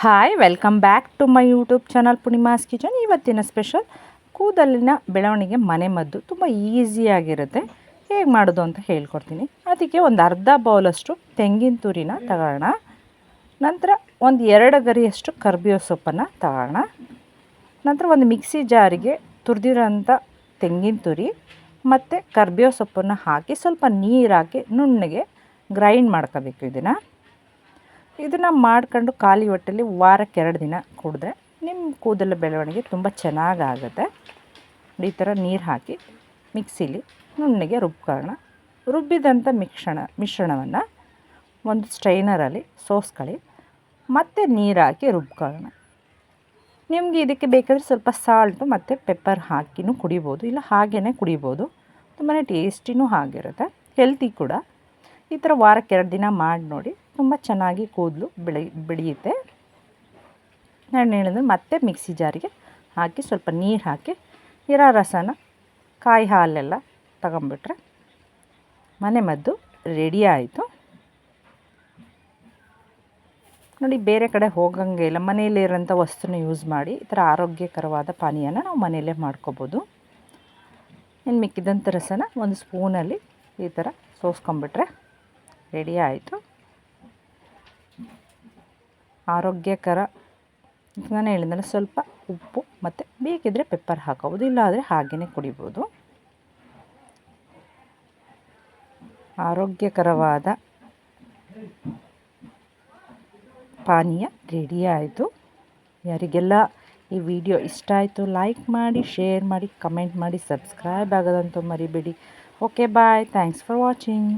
Hi welcome back to my YouTube channel Punima's kitchen ಇವತ್ತಿನ special ಕೂದಲಿನ ಬೆಳವಣಿಗೆ ಮನೆ ಮದ್ದು. ತುಂಬ ಈಸಿಯಾಗಿರುತ್ತೆ ಹೇಗೆ ಮಾಡೋದು ಅಂತ ಹೇಳ್ಕೊಡ್ತೀನಿ. ಅದಕ್ಕೆ ಒಂದು ಅರ್ಧ ಬೌಲಷ್ಟು ತೆಂಗಿನ ತುರಿನ ತಗೋಣ. ನಂತರ ಒಂದು ಎರಡು ಗರಿಯಷ್ಟು ಕರ್ಬೇವು ಸೊಪ್ಪನ್ನು ತಗೋಣ. ನಂತರ ಒಂದು ಮಿಕ್ಸಿ ಜಾರಿಗೆ ತುರಿದಿರೋಂಥ ತೆಂಗಿನ ತುರಿ ಮತ್ತು ಕರ್ಬೇವು ಸೊಪ್ಪನ್ನು ಹಾಕಿ ಸ್ವಲ್ಪ ನೀರು ಹಾಕಿ ನುಣ್ಣಗೆ ಗ್ರೈಂಡ್ ಮಾಡ್ಕೋಬೇಕು ಇದನ್ನು. ಇದನ್ನು ಮಾಡ್ಕೊಂಡು ಖಾಲಿ ಹೊಟ್ಟೆಲಿ ವಾರಕ್ಕೆ ಎರಡು ದಿನ ಕುಡಿದ್ರೆ ನಿಮ್ಮ ಕೂದಲ ಬೆಳವಣಿಗೆ ತುಂಬ ಚೆನ್ನಾಗಾಗುತ್ತೆ. ಈ ಥರ ನೀರು ಹಾಕಿ ಮಿಕ್ಸಿಲಿ ನುಣ್ಣಗೆ ರುಬ್ಕೊಳ್ಳೋಣ. ರುಬ್ಬಿದಂಥ ಮಿಶ್ರಣ, ಮಿಶ್ರಣವನ್ನು ಒಂದು ಸ್ಟ್ರೈನರಲ್ಲಿ ಸೋಸ್ಕೊಳ್ಳಿ ಮತ್ತು ನೀರು ಹಾಕಿ ರುಬ್ಕೊಳ್ಳೋಣ. ನಿಮಗೆ ಇದಕ್ಕೆ ಬೇಕಾದರೆ ಸ್ವಲ್ಪ ಸಾಲ್ಟು ಮತ್ತು ಪೆಪ್ಪರ್ ಹಾಕಿನೂ ಕುಡಿಬೋದು, ಇಲ್ಲ ಹಾಗೇ ಕುಡಿಬೋದು. ತುಂಬಾ ಟೇಸ್ಟಿನೂ ಆಗಿರುತ್ತೆ. ಹೆಲ್ತಿ ಕೂಡ. ಈ ಥರ ವಾರಕ್ಕೆ ಎರಡು ದಿನ ಮಾಡಿ ನೋಡಿ. ತುಂಬ ಚೆನ್ನಾಗಿ ಕೂದಲು ಬೆಳಿ, ಬೆಳೆಯುತ್ತೆ. ನಾನು ಹೇಳಿದ್ರೆ ಮತ್ತೆ ಮಿಕ್ಸಿ ಜಾರಿಗೆ ಹಾಕಿ ಸ್ವಲ್ಪ ನೀರು ಹಾಕಿ, ಇರೋ ರಸನ ಕಾಯಿ ಹಾಲೆಲ್ಲ ತಗೊಂಬಿಟ್ರೆ ಮನೆ ಮದ್ದು ರೆಡಿ ಆಯಿತು. ನೋಡಿ, ಬೇರೆ ಕಡೆ ಹೋಗಂಗೆ ಇಲ್ಲ. ಮನೆಯಲ್ಲಿರೋಂಥ ವಸ್ತುನ ಯೂಸ್ ಮಾಡಿ ಈ ಥರ ಆರೋಗ್ಯಕರವಾದ ಪಾನೀಯನ ನಾವು ಮನೆಯಲ್ಲೇ ಮಾಡ್ಕೋಬೋದು. ಇನ್ನು ಮಿಕ್ಕಿದಂಥ ರಸನ ಒಂದು ಸ್ಪೂನಲ್ಲಿ ಈ ಥರ ಸೋಸ್ಕೊಂಬಿಟ್ರೆ ರೆಡಿ ಆಯಿತು. ಆರೋಗ್ಯಕರ. ನಾನು ಹೇಳಿದ್ರೆ ಸ್ವಲ್ಪ ಉಪ್ಪು ಮತ್ತು ಬೇಕಿದ್ದರೆ ಪೆಪ್ಪರ್ ಹಾಕೋಬೋದು, ಇಲ್ಲಾದರೆ ಹಾಗೆಯೇ ಕುಡಿಬೋದು. ಆರೋಗ್ಯಕರವಾದ ಪಾನೀಯ ರೆಡಿ ಆಯಿತು. ಯಾರಿಗೆಲ್ಲ ಈ ವಿಡಿಯೋ ಇಷ್ಟ ಆಯಿತು ಲೈಕ್ ಮಾಡಿ ಶೇರ್ ಮಾಡಿ ಕಮೆಂಟ್ ಮಾಡಿ ಸಬ್ಸ್ಕ್ರೈಬ್ ಆಗೋದಂತೂ ಮರಿಬೇಡಿ. Okay bye thanks for watching